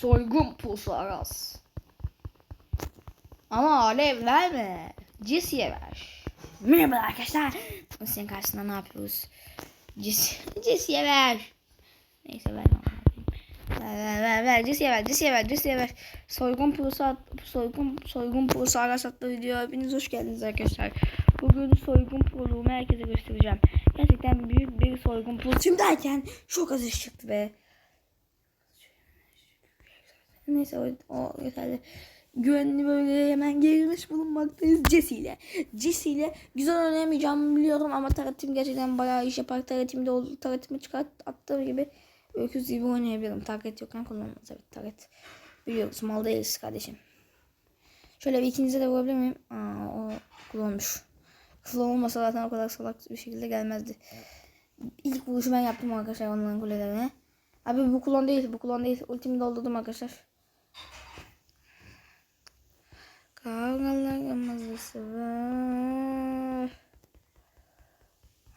Soygun pulsu Aras. Ama alev verme. Jesse'ye ver. Merhaba arkadaşlar. Bugün senin karşısında ne yapıyoruz? Jesse, Jesse'ye ver. Neyse ver. Ver ver ver. Jesse'ye ver. Jesse'ye ver. Jesse'ye ver. Soygun pulsu at, soygun soygun pulsu Aras adlı video. Hepiniz hoş geldiniz arkadaşlar. Bugün soygun pulumu herkese göstereceğim. Gerçekten büyük bir soygun pulsuyum derken çok az iş çıktı be. Neyse o, o yeterli. Güvenli bölgeye hemen girmiş bulunmaktayız Jesse ile. Jesse ile güzel oynayamayacağımı biliyorum ama Taratim gerçekten bayağı iş yapar. Taratimde oldu. Taratimi çıkart attığı gibi öküz gibi oynayabilirim. Taret yokken kullanmaz. Evet taret. Biliyoruz mal değiliz kardeşim. Şöyle bir ikinize de vurabilir miyim? Aa, o kullanmış. Kısa olmasa zaten o kadar salak bir şekilde gelmezdi. İlk vuruşu ben yaptım arkadaşlar onların kulelerine. Abi bu kulon değil, bu kulon değil. Ultimi doldurdum arkadaşlar. Kavgalar kırmızısı var.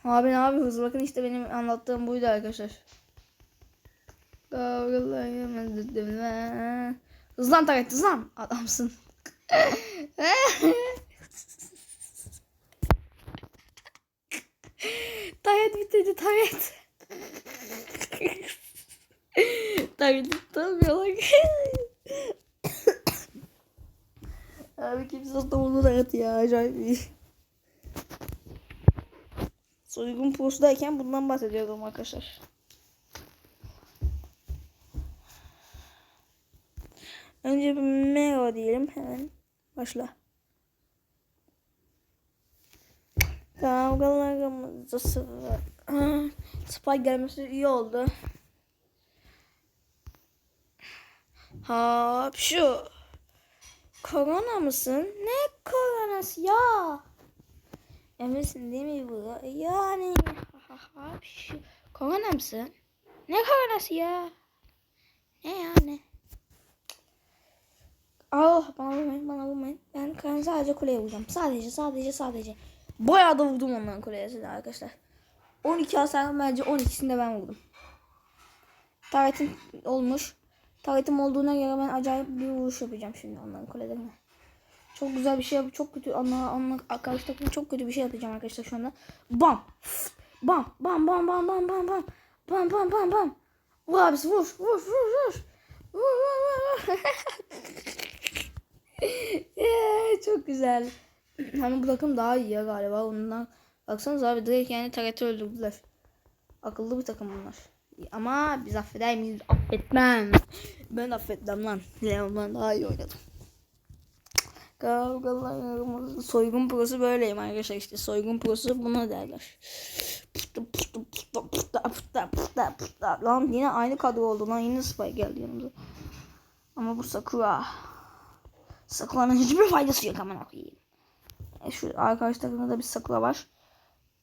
Abi ne yapıyoruz? Bakın işte benim anlattığım buydu arkadaşlar. Kavgalar kırmızısı var. Hızlan Taret hızlan. Adamsın. Taret bitirdi Taret. Taret'i tutamıyorlar. Abi kimse tutamıyor Taret ya. Acayip iyi. Soygun postayken bundan bahsediyordum arkadaşlar. Önce bir merhaba diyelim hemen. Başla. Kavgalarımızda sıra. Spy gelmesi iyi oldu. Hop şu. Korona mısın? Ne koronası ya? Eminsin değil mi bu? Yani. Korona mısın? Ne koronası ya? Ne yani? Allah bana vurmayın bana vurmayın. Ben ben sadece kuleye vuracağım. Sadece sadece sadece. Bayağı da vurdum onların kuleye arkadaşlar. 12 hasar bence 12'sini de ben vurdum. Taretim olmuş. Taretim olduğuna göre ben acayip bir vuruş yapacağım şimdi onların kulelerine. Çok güzel bir şey yap. Çok kötü karşı takım çok kötü bir şey yapacağım arkadaşlar şu anda. Bam. Bam bam bam bam bam bam bam. Bam bam bam bam. Vur abisi vur vur vur vur. Vur vur vur. çok güzel. Ama bu takım daha iyi ya galiba. Ondan baksanıza abi direkt yani Taret'i öldürdüler. Akıllı bir takım bunlar. Ama biz affeder miyiz? Affetmem. Ben affetmem lan. Leon'dan daha iyi oynadım. Kavgalarımız soygun prosu böyleyim arkadaşlar işte soygun prosu buna derler. Pıtı pıtı pıtı pıtı pıtı pıtı pıtı. Lan yine aynı kadro oldu lan yine Spy geldi yanımıza. Ama bu Sakura. Sakura'nın hiçbir faydası yok aman koyayım. E şu arkadaş takımda da bir Sakura var.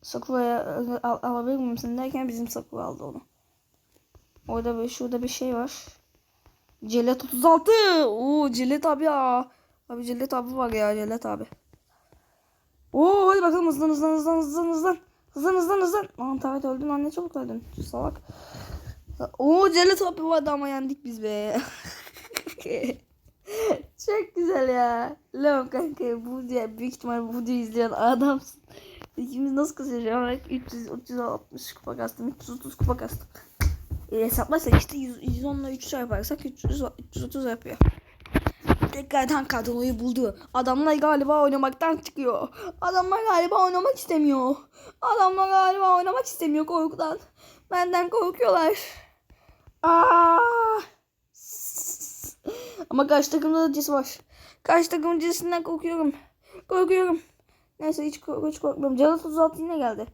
Sakura'ya al, alabilir miyim derken bizim Sakura aldı onu. Orada böyle şurada bir şey var. Celet 36. Oo Celet abi ya. Abi Celet abi var ya Celet abi. Oo hadi bakalım hızlan hızlan hızlan hızlan hızlan. Hızlan hızlan hızlan. Lan Taret öldün lan ne çabuk öldün. Salak. Oo Celet abi vardı ama yendik biz be. Çok güzel ya. Leon kanka bu diye büyük ihtimal bu videoyu izleyen adamsın. İkimiz nasıl kazanacağım? 300 360 kupa kastım. 330 kupa kastım. E, hesaplarsak işte 100, 110 ile 3 çarparsak 300, 330 yapıyor. Tekrardan kadroyu buldu. Adamlar galiba oynamaktan çıkıyor. Adamlar galiba oynamak istemiyor. Adamlar galiba oynamak istemiyor korkudan. Benden korkuyorlar. Aa! Ama karşı takımda da Jesse var. Karşı takımın Jesse'sinden korkuyorum. Korkuyorum. Neyse hiç, hiç korkmuyorum. Canı 36 yine geldi.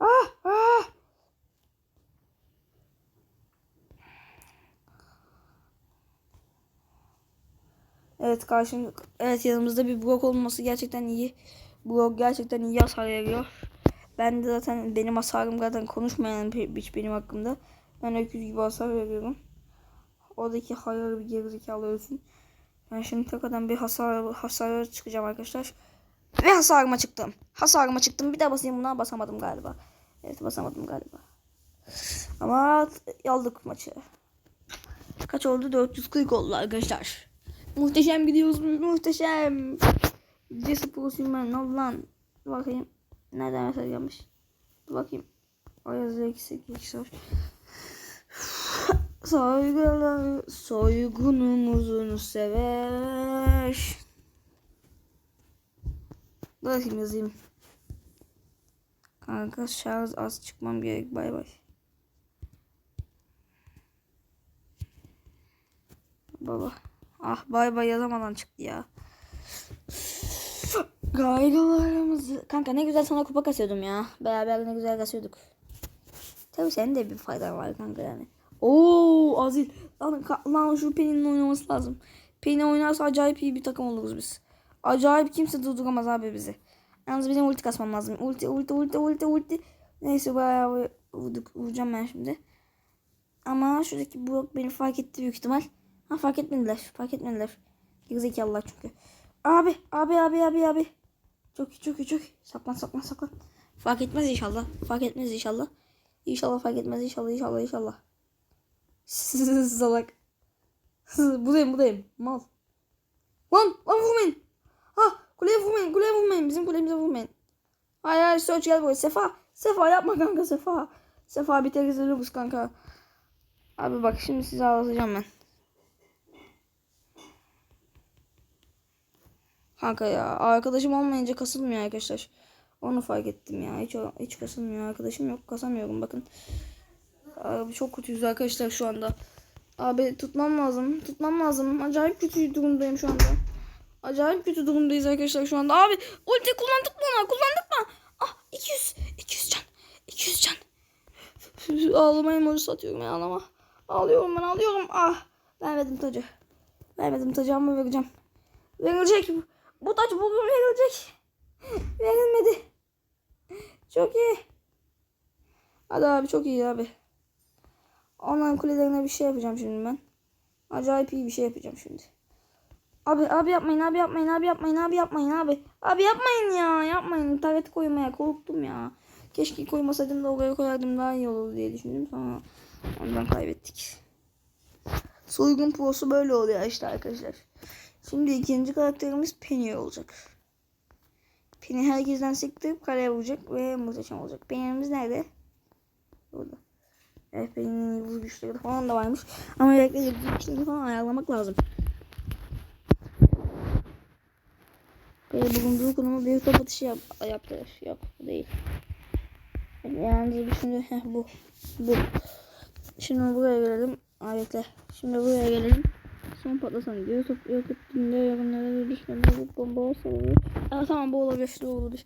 Ah! Ah! Evet karşım evet yanımızda bir blok olması gerçekten iyi. Blok gerçekten iyi hasar veriyor. Ben de zaten benim hasarım zaten konuşmayan hiç benim hakkımda. Ben öküz gibi hasar veriyorum. Oradaki hayır bir gerizekalı ölsün. Ben şimdi tekrardan bir hasar hasar çıkacağım arkadaşlar. Ve hasarıma çıktım. Hasarıma çıktım. Bir daha basayım buna basamadım galiba. Evet basamadım galiba. Ama aldık maçı. Kaç oldu? 440 oldu arkadaşlar. Muhteşem gidiyoruz. Muhteşem. Jesse Prosim'den ne oldu lan? Dur bakayım. Nereden mesaj gelmiş? Bakayım. O yazıyor ikisi ikisi var. Saygılar soygunumuzun sever. Bakayım yazayım. Kanka şarj az çıkmam gerek. Bay bay. Baba. Ah bay bay yazamadan çıktı ya. Gaygalarımızı. Kanka ne güzel sana kupa kasıyordum ya. Beraber ne güzel kasıyorduk. Tabii senin de bir faydan var kanka yani. Oo Azil. Lan, lan şu Penny'nin oynaması lazım. Penny oynarsa acayip iyi bir takım oluruz biz. Acayip kimse durduramaz abi bizi. Yalnız benim ulti kasmam lazım. Ulti ulti ulti ulti ulti. Neyse bayağı vurduk. Vuracağım ben şimdi. Ama şuradaki blok beni fark etti büyük ihtimal. Ha fark etmediler. Fark etmediler. Gerizekalılar çünkü. Abi abi abi abi abi. Çok iyi çok iyi çok iyi. Saklan saklan saklan. Fark etmez inşallah. Fark etmez inşallah. İnşallah fark etmez inşallah inşallah inşallah. Salak. buradayım buradayım. Mal. Lan lan vurmayın. Ha kuleye vurmayın kuleye vurmayın. Bizim kulemize vurmayın. Hayır hayır Search gel buraya. Sefa. Sefa yapma kanka Sefa. Sefa biteriz ölürüz kanka. Abi bak şimdi sizi ağlatacağım ben. Kanka ya arkadaşım olmayınca kasılmıyor arkadaşlar. Onu fark ettim ya. Hiç hiç kasılmıyor arkadaşım yok. Kasamıyorum bakın. Abi çok kötüyüz arkadaşlar şu anda. Abi tutmam lazım. Tutmam lazım. Acayip kötü durumdayım şu anda. Acayip kötü durumdayız arkadaşlar şu anda. Abi ulti kullandık mı ona? Kullandık mı? Ah 200. 200 can. 200 can. Ağlamaya emoji satıyorum ya ağlama. Ağlıyorum ben ağlıyorum. Ah. Vermedim tacı. Vermedim tacı ama vereceğim. Verilecek. Bu taç bugün verilecek. Verilmedi. Çok iyi. Hadi abi çok iyi abi. Onların kulelerine bir şey yapacağım şimdi ben. Acayip iyi bir şey yapacağım şimdi. Abi abi yapmayın abi yapmayın abi yapmayın abi yapmayın abi. Abi yapmayın ya yapmayın. Tareti koymaya korktum ya. Keşke koymasaydım da oraya koyardım daha iyi olur diye düşündüm. Sonra ondan kaybettik. Soygun prosu böyle oluyor işte arkadaşlar. Şimdi ikinci karakterimiz Penny olacak. Penny herkesten sektirip kaleye vuracak ve muhteşem olacak. Penny'miz nerede? Burada. Evet Penny'nin yıldız güçleri falan da varmış. Ama özellikle yıldız güçleri falan ayarlamak lazım. Böyle bulunduğu konumu bir top atışı yap yaptı. Yok değil. Yani şimdi heh, bu. Bu. Şimdi buraya gelelim. Bekle. Şimdi buraya gelelim. Son patlasan gidiyor. Top yok ettiğinde yakınlara düşmeden bu bomba salıyor. Aa, tamam bu olabilir. Bu olabilir.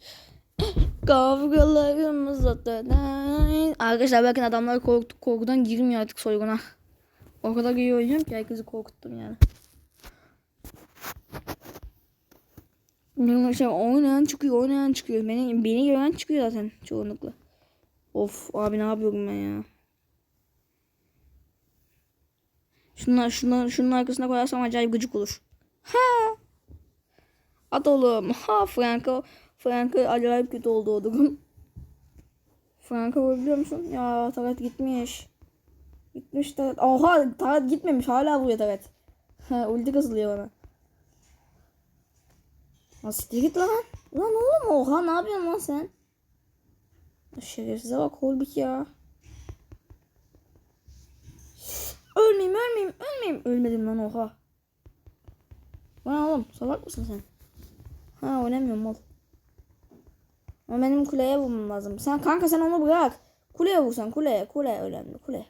Kavgalarımız zaten. Arkadaşlar bakın adamlar korktu, korkudan girmiyor artık soyguna. O kadar iyi oynuyorum ki herkesi korkuttum yani. Şey, oynayan çıkıyor, oynayan çıkıyor. Beni, beni gören çıkıyor zaten çoğunlukla. Of abi ne yapıyorum ben ya. Şunlar, şunlar, şunun arkasına koyarsam acayip gıcık olur. Ha. At oğlum. Ha Franco. Franco acayip kötü oldu o durum. Franco biliyor musun? Ya Tarat gitmiş. Gitmiş Tarat. Oha Tarat gitmemiş. Hala vuruyor Tarat. Ha ulti kasılıyor bana. Nasıl git lan? Lan oğlum oha ne yapıyorsun lan sen? Şerefsize bak Holbik ya. Ölmeyeyim ölmeyeyim ölmeyeyim. Ölmedim lan oha. Lan oğlum salak mısın sen? Ha oynamıyorum mal. Ama benim kuleye vurmam lazım. Sen kanka sen onu bırak. Kuleye vursan kuleye. Kule önemli kule.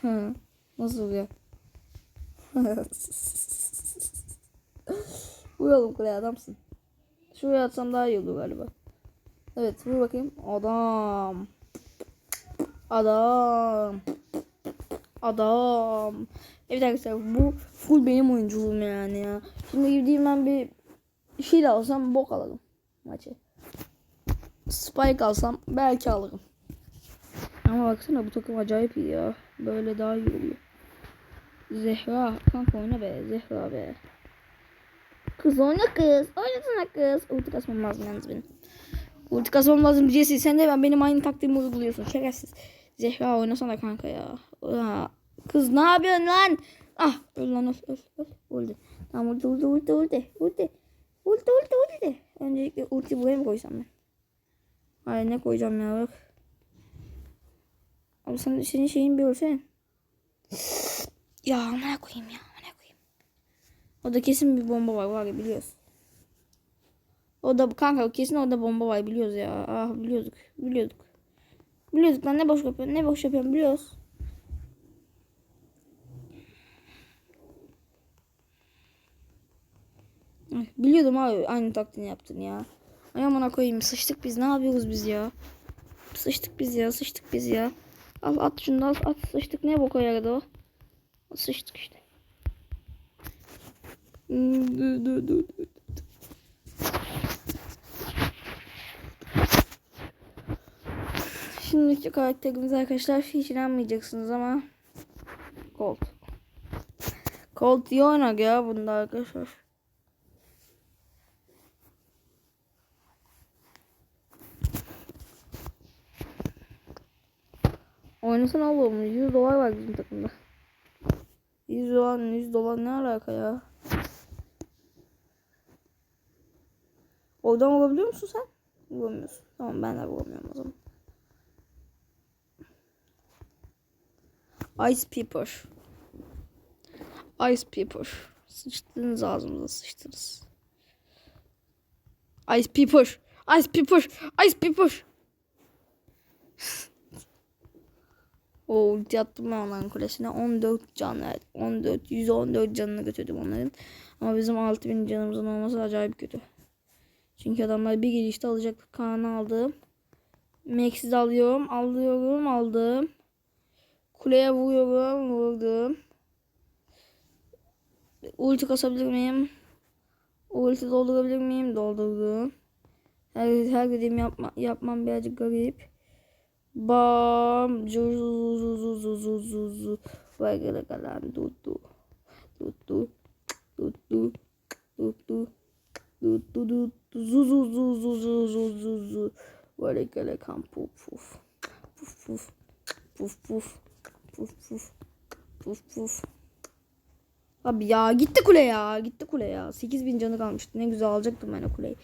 Hı. Nasıl vuruyor? Vuralım kuleye adamsın. Şuraya atsam daha iyi olur galiba. Evet vur bakayım. Adam. Adam. Adam. Evet arkadaşlar bu full benim oyunculuğum yani ya. Şimdi gideyim ben bir şey alsam bok alalım maçı. Spike alsam belki alırım. Ama baksana bu takım acayip iyi ya. Böyle daha iyi oluyor. Zehra. Kanka oyna be. Zehra be. Kız oyna kız. Oynasana kız. Ulti kasmam lazım yalnız benim. Ulti kasmam lazım Jesse. Sen de ben benim aynı taktiğimi uyguluyorsun. Şerefsiz. Zehra oynasana kanka ya. ya. Kız ne yapıyorsun lan? Ah öl lan öl öl öl. Öldü. Tamam ulti ulti ulti ulti ulti. Ulti ulti ulti. Öncelikle ulti buraya mı koysam ben? Hayır ne koyacağım ya bak. Abi sen, senin şeyin bir ölsen. Ya amına koyayım ya amına koyayım. O da kesin bir bomba var var ya biliyoruz. O da kanka kesin orada bomba var biliyoruz ya. Ah biliyorduk biliyorduk. Biliyorduk lan ne boş yapıyorsun ne boş yapıyorsun biliyoruz. Biliyordum abi aynı taktiğini yaptın ya. Ay amına koyayım sıçtık biz ne yapıyoruz biz ya. Sıçtık biz ya sıçtık biz ya. Al at şunu al at sıçtık ne boka yaradı o. Sıçtık işte. Hmm, dı, dı, dı, Şimdiki karakterimiz arkadaşlar hiç inanmayacaksınız ama Colt. Colt iyi oynar ya bunda arkadaşlar. Oynasana oğlum 100 dolar var bizim takımda. 100 dolar 100 dolar ne alaka ya? Oradan vurabiliyor musun sen? Vuramıyorsun. Tamam ben de vuramıyorum o zaman. Ice Pepper. Ice Pepper. Sıçtınız ağzımıza sıçtınız. Ice Pepper. Ice Pepper. Ice Pepper. o ulti attım ben onların kulesine. 14 can verdim. 14, 114 canını götürdüm onların. Ama bizim 6000 canımızın olması acayip kötü. Çünkü adamlar bir girişte alacak Kaan'ı aldım. Max'i alıyorum. Alıyorum aldım. Kuleye vuruyorum. Vurdum. Ulti kasabilir miyim? Ulti doldurabilir miyim? Doldurdum. Her, her dediğim yapma, yapmam birazcık garip. Bam. Zu zu zu zu zu zu zu. Vay gele gelen. Du du. Du du. Du du. Du du. Du du du. Zu zu zu zu zu zu zu zu. Vay gele kan puf puf. Puf puf. Puf puf. Puf puf. Puf puf. Abi ya gitti kule ya. Gitti kule ya. 8000 canı kalmıştı. Ne güzel alacaktım ben o kuleyi.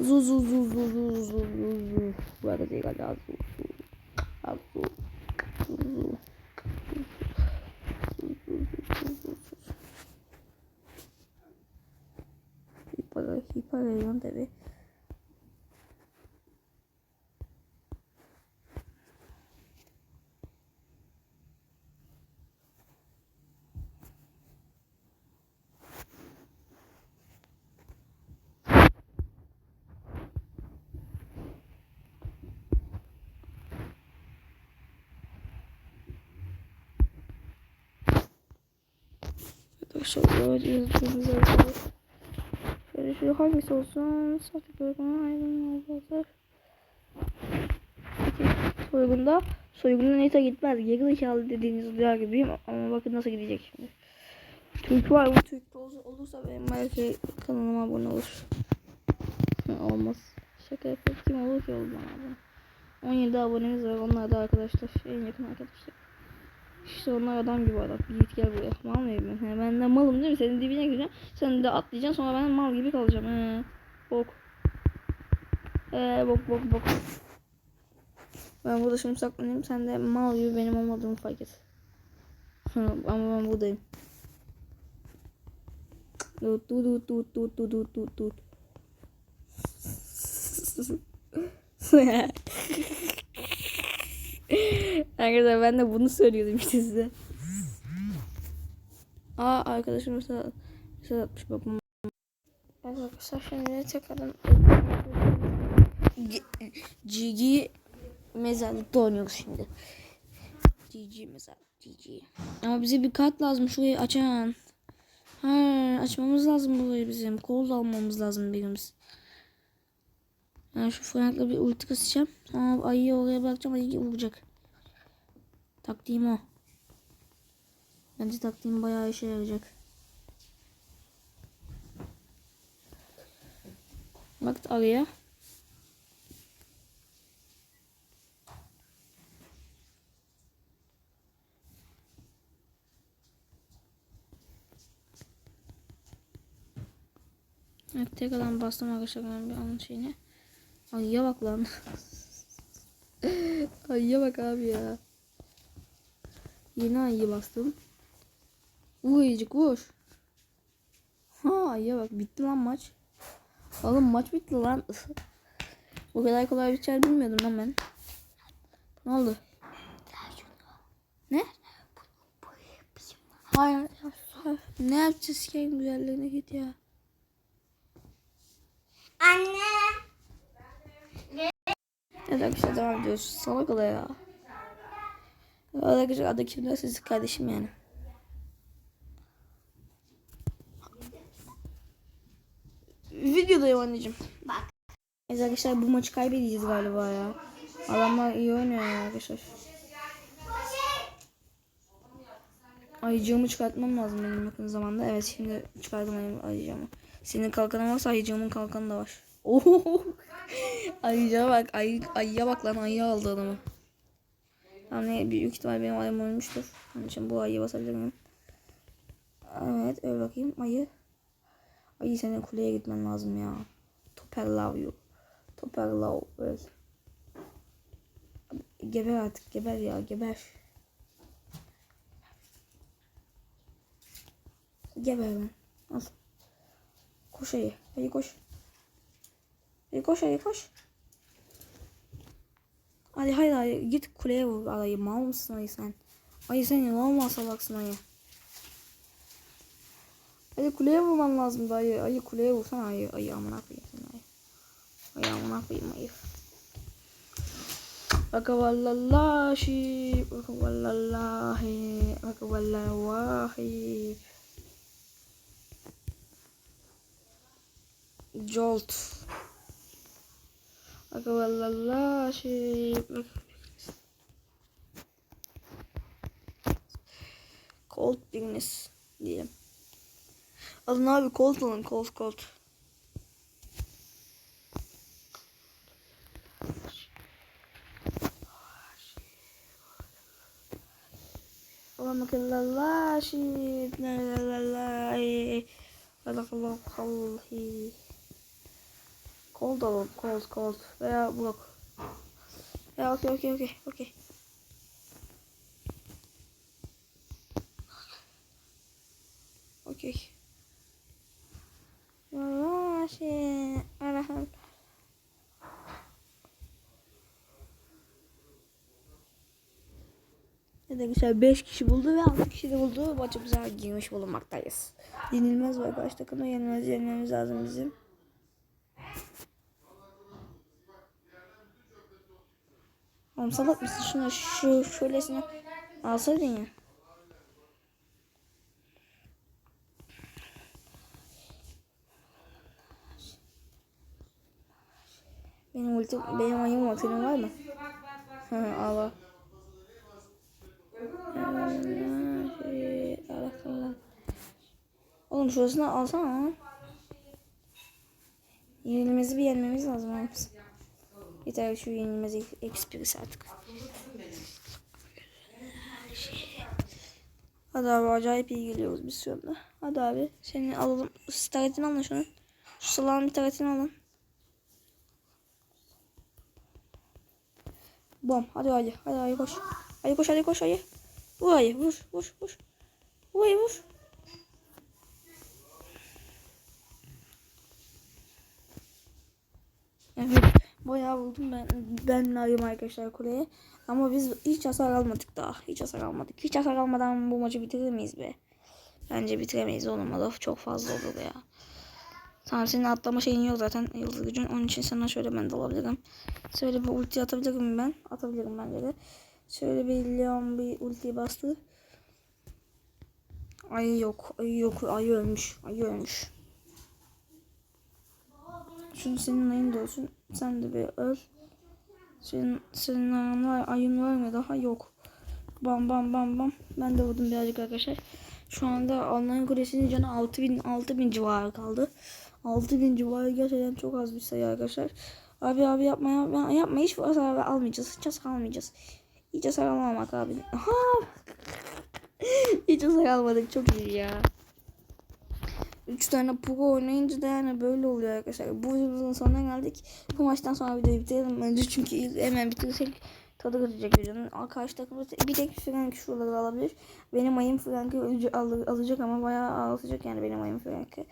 Zu zu zu zu zu zu zu zu. Böyle değil hala zu zu. Ha, zu. Zu zu. Hiper, hiper veriyorum tabi. Arkadaşlar Şöyle şu hangisi olsun? Sahte bölgeden ayrılma olacak. Soygunda soygunda neyse gitmez. Geri zekalı dediğiniz duyar gibiyim ama bakın nasıl gidecek şimdi. Türk var bu Türk olursa, benim belki kanalıma abone olur. Olmaz. Şaka yapıp kim olur ki bana abone. 17 abonemiz var. Onlar da arkadaşlar. En yakın arkadaşlar. İşte onlar adam gibi adam. Git gel buraya. Mal mı evim? He, ben de malım değil mi? Senin dibine gireceğim. Sen de atlayacaksın sonra ben mal gibi kalacağım. He. Bok. He, bok bok bok. Ben burada şimdi saklanayım. Sen de mal gibi benim olmadığımı fark et. Ama ben buradayım. Tut tut tut tut tut tut tut tut. Arkadaşlar ben de bunu söylüyordum işte size. Aa arkadaşım mesela mesaj atmış bakmam. Evet arkadaşlar şimdi tekrardan GG mezarlıkta oynuyoruz şimdi. GG mezarlık GG. Ama bize bir kart lazım şurayı açan. Ha açmamız lazım burayı bizim. Kol almamız lazım birimiz. Ben şu Frank'la bir ulti kasacağım. Sonra ayıyı oraya bırakacağım. Ayı vuracak. Taktiğim o. Bence taktiğim bayağı işe yarayacak. Bak araya. Evet tekrardan bastım arkadaşlar ben bir anın şeyini. Ayıya bak lan. Ayıya bak abi ya. Yeni ayıya bastım. Vur ayıcık vur. Ha ayıya bak bitti lan maç. Oğlum maç bitti lan. Bu kadar kolay biter bilmiyordum lan ben. Ne oldu? Ne? Hayır. hayır. Ne yapacağız ki en güzelliğine git ya. Anne. Evet arkadaşlar devam ediyoruz. Salak ola ya. Evet arkadaşlar adı kimler siz kardeşim yani. Videodayım anneciğim. Bak. Evet arkadaşlar bu maçı kaybedeceğiz galiba ya. Adamlar iyi oynuyor ya arkadaşlar. Ayıcığımı çıkartmam lazım benim yakın zamanda. Evet şimdi çıkardım ayı- ayıcığımı. Senin kalkanın varsa ayıcığımın kalkanı da var. Oho. Ayıcığa bak. Ayı, ayıya bak lan ayı aldı adamı. Yani büyük ihtimal benim ayım ölmüştür. Onun için bu ayıyı basabilir miyim? Evet öyle bakayım ayı. Ayı senin kuleye gitmen lazım ya. Toparlav you. Toparlav öl. Geber artık geber ya geber. Geber lan. Al. Koş ayı. Ayı koş. Ayı koş ayı koş. Hadi haydi ayı git kuleye vur ayı. Mal mısın ayı sen? Ayı sen yalan salaksın ayı. Ayı kuleye vurman lazım da ayı. Kuleye vursana ayı. Ayı amına koyayım ayı. Ayı amına koyayım ayı. Vakavallallahi Vakavallallahi Vakavallallahi Jolt Vakavallallahi Cold Bigness diyelim. Alın abi Colt alın Colt Colt. Vakavallallahi Vakavallallahi Vakavallallahi Colt alalım Colt Colt veya blok. Ya okey okey okey okey. Okey. Vallahi Araham. Ya da güzel 5 kişi buldu ve 6 kişi de buldu. Maçımıza girmiş bulunmaktayız. Yenilmez var karşı takımda yenilmez yenmemiz lazım bizim. Oğlum salak mısın? Şunu şu şöylesine alsaydın ya. Benim ultim, benim ayım ultim var mı? Hı Allah. Oğlum şurasını alsana. Yenilmezi bir yenmemiz lazım abi. Yeter şu yenilmez ekspresi artık. Hadi abi acayip iyi geliyoruz biz şu anda. Hadi abi seni alalım. Staretini alın şunu. Şu salağın bir taretini alın. Bom. Hadi hadi. Hadi hadi koş. Hadi koş hadi koş hadi. Vur hadi. Vur vur vur. Vur hadi vur. Evet. Bayağı buldum ben. Ben arıyorum arkadaşlar kuleye. Ama biz hiç hasar almadık daha. Hiç hasar almadık. Hiç hasar almadan bu maçı bitirir miyiz be? Bence bitiremeyiz oğlum. Laf çok fazla olur ya. Tamam senin atlama şeyin yok zaten yıldız gücün. Onun için sana şöyle ben de alabilirim. Şöyle bir ulti atabilirim ben. Atabilirim bence de. Şöyle bir Leon bir ulti bastı. Ay yok. Ay yok. Ay ölmüş. Ay ölmüş. Şunu senin ayın da olsun. Sen de bir öl. Senin, senin ayın var, ayın var mı daha? Yok. Bam bam bam bam. Ben de vurdum birazcık arkadaşlar. Şu anda Online Kulesi'nin canı 6000 6000 civarı kaldı. 6000 civarı gerçekten çok az bir sayı arkadaşlar. Abi abi yapma yapma yapma hiç hasar almayacağız. Hiç hasar almayacağız. Hiç hasar almamak abi. Aha. hiç hasar almadık çok iyi ya. 3 tane pro oynayınca da yani böyle oluyor arkadaşlar. Bu videomuzun sonuna geldik. Bu maçtan sonra videoyu bitirelim bence çünkü hemen bitirirsek tadı kaçacak videonun. Karşı takım bir tek Frank şuraları alabilir. Benim ayım Frank'ı al- alacak ama bayağı ağlatacak yani benim ayım Frank'ı.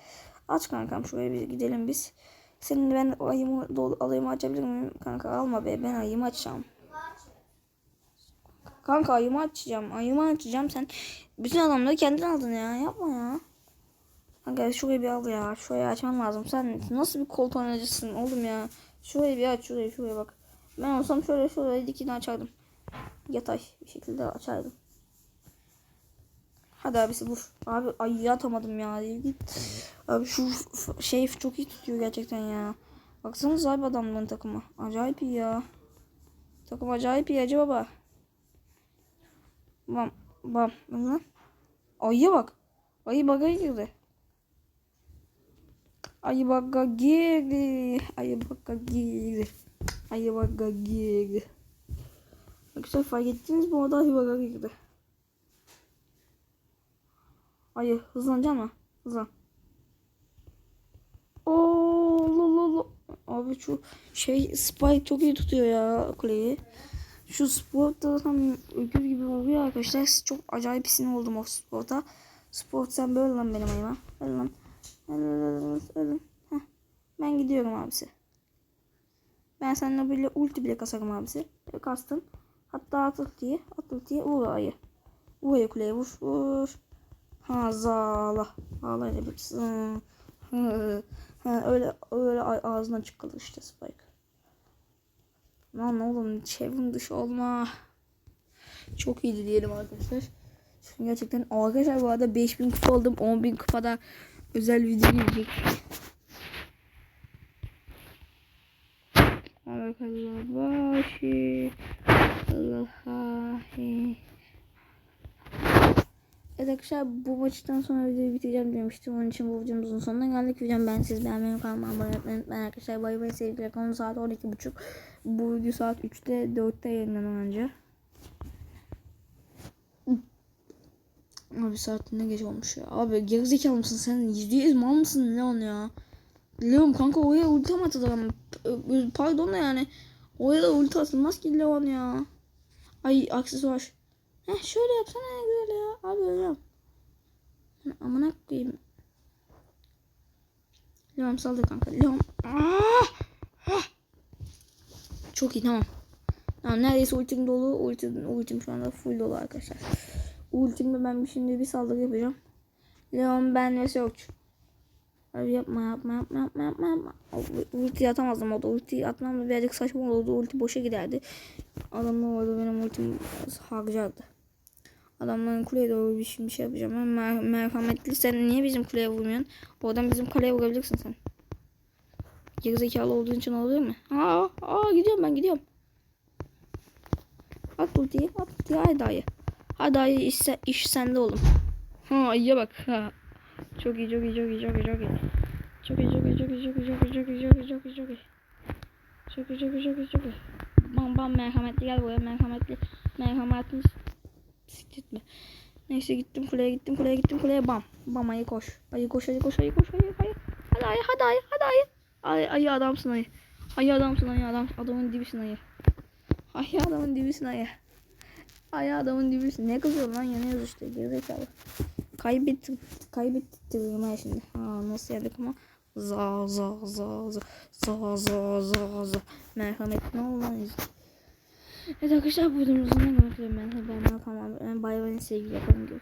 Aç kankam şuraya bir gidelim biz. Senin ben ayımı dolu alayımı açabilir miyim? Kanka alma be ben ayımı açacağım. Kanka ayımı açacağım. Ayımı açacağım sen. Bütün adamları kendin aldın ya. Yapma ya. Kanka şurayı bir al ya. Şurayı açman lazım. Sen nasıl bir kol oynayıcısın oğlum ya. Şurayı bir aç. Şurayı şuraya bak. Ben olsam şöyle şurayı dikini açardım. Yatay bir şekilde açardım. Hadi abisi vur. Abi ay atamadım ya. Git. Abi şu şey çok iyi tutuyor gerçekten ya. Baksanıza abi adamların takımı. Acayip iyi ya. Takım acayip iyi acaba baba. Bam bam. Ayıya bak. Ayı baga girdi. Ayı baga girdi. Ayı baga girdi. Ayı baga girdi. Arkadaşlar fark ettiniz mi? Orada ayı baga girdi. Ayı hızlanacak mı? Hızlan. Oo. Abi şu şey Spike çok iyi tutuyor ya kuleyi. Şu sportta tam öküz gibi oluyor arkadaşlar. Çok acayip sinir oldum o sporta. Sport sen böyle lan benim ayıma. Öyle lan. Ben gidiyorum abisi. Ben seninle böyle ulti bile kasarım abisi. E, kastım. Hatta at ultiyi. At ultiyi. Vur ayı. Vur ayı kuleye vur. Vur. Ha zala. Ağla öyle bir. Hı. Hı. Ha, öyle öyle ağzından çıkılır işte Spike. Lan oğlum çevrim dışı olma. Çok iyiydi diyelim arkadaşlar. Çünkü gerçekten arkadaşlar bu arada 5000 kupa oldum. 10.000 kupada özel video gelecek. Arkadaşlar başı. Allah'a. Evet arkadaşlar bu maçtan sonra videoyu bitireceğim demiştim. Onun için bu videomuzun sonuna geldik. Videomu ben siz beğenmeyi kanalıma abone olmayı unutmayın arkadaşlar. Bay bay sevgiler. Konu saat 12.30. Bu video saat 3'te 4'te yayınlanır önce. Abi saat ne geç olmuş ya. Abi gerizekalı mısın sen? %100 mal mısın Leon ya? Leon kanka oraya ulti atılır ama P- pardon da yani oraya da ulti atılmaz ki Leon ya. Ay aksesuar. Heh şöyle yapsana ne güzel ya. Abi ölüyorum. Amına koyayım. Leon saldı kanka. Leon. Ah! Ah! Çok iyi tamam. Tamam neredeyse ultim dolu. Ultim, ultim şu anda full dolu arkadaşlar. Ultimde ben şimdi bir saldırı yapacağım. Leon ben ve Search. Abi yapma yapma yapma yapma yapma yapma. Ulti atamazdım o da ulti atmam da birazcık saçma olurdu. Ulti boşa giderdi. Adamlar orada benim ultim harcardı. Adamların kuleye doğru bir şey, bir şey yapacağım. Ben mer merhametli sen niye bizim kuleye vurmuyorsun? Oradan bizim kuleye vurabilirsin sen. Gerizekalı olduğun için oluyor mu? Aa, aa gidiyorum ben gidiyorum. At ultiyi at ultiyi hadi ayı. Hadi ayı iş, sen- iş sende oğlum. Ha ayıya bak. Ha. Çok iyi çok iyi çok iyi çok iyi çok iyi. Çok iyi çok iyi çok iyi çok iyi çok iyi çok iyi çok iyi çok iyi çok iyi. Çok iyi çok iyi çok iyi çok iyi. Bam bam merhametli gel buraya merhametli. Merhametli Siktir mi? Neyse gittim kuleye gittim kuleye gittim kuleye bam. Bam ayı koş. Ayı koş ayı koş ayı koş ayı ayı. Hadi ayı hadi ayı hadi ayı. Ayı, ayı adamsın ayı. Ayı adamsın ayı adam. Adamın dibisin ayı. Ayı adamın dibisin ayı. Ayı adamın dibisin. Ne kızıyorsun lan yanıyoruz işte gerizekalı. Kaybettim. Kaybettim ha şimdi. Ha nasıl yedik ama. Za za za za za za za za. Merhamet ne yüzü. Evet arkadaşlar bu videomuzun ne görüntüleri ben. Ben tamam. Ben bay bay sevgili yapalım.